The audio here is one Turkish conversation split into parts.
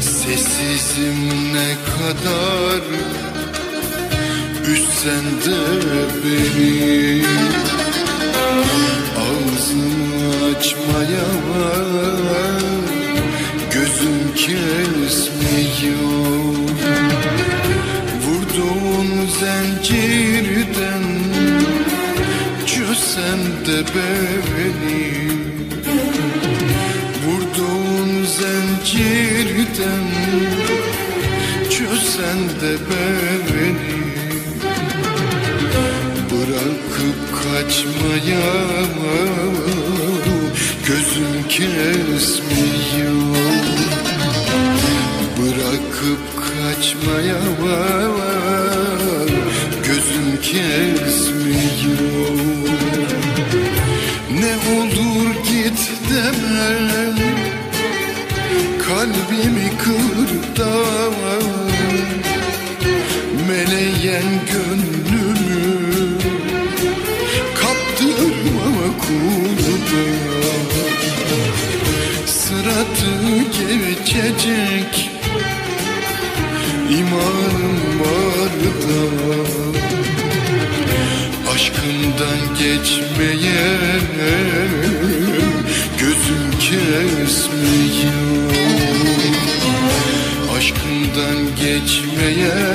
Sessizim ne kadar Üstsen de beni. Ağzımı açmaya Gözüm kesmiyor. Vurduğun zincirden Çözsen de beni. Vurduğun zincirden Çözsen de beni kaçmaya Gözüm kesmiyor. Bırakıp kaçmaya Gözüm kesmiyor. Ne olur git deme Kalbimi kır da Sıratı geçecek İmanım var da Aşkından geçmeye Gözüm kesmiyor. Aşkından geçmeye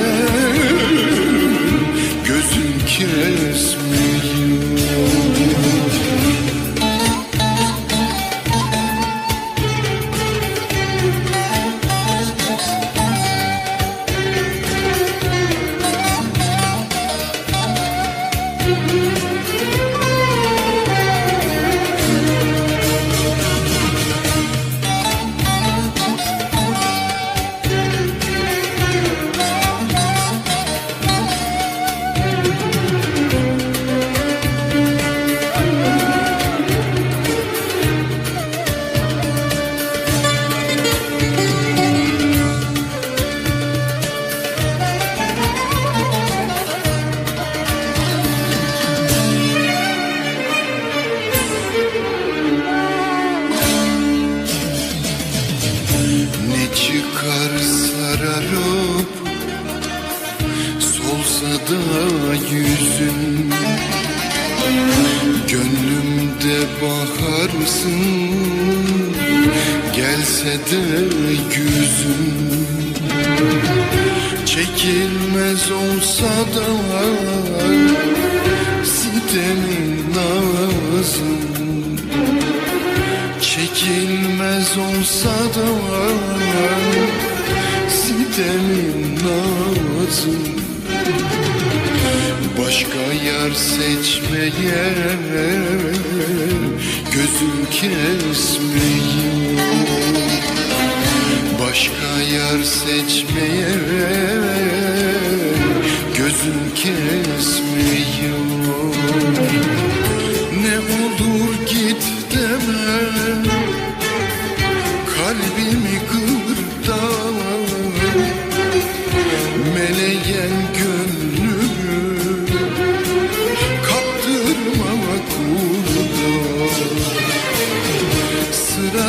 yüzün. Gönlümde baharsın. Gelse de güzün Çekilmez olsa da Sitemin nazım Çekilmez olsa da Sitemin nazım yar seçmeye Gözüm kesmiyor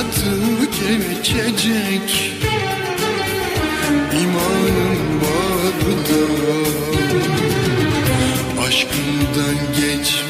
artık erkecek İmanım var da Aşkından geçmiş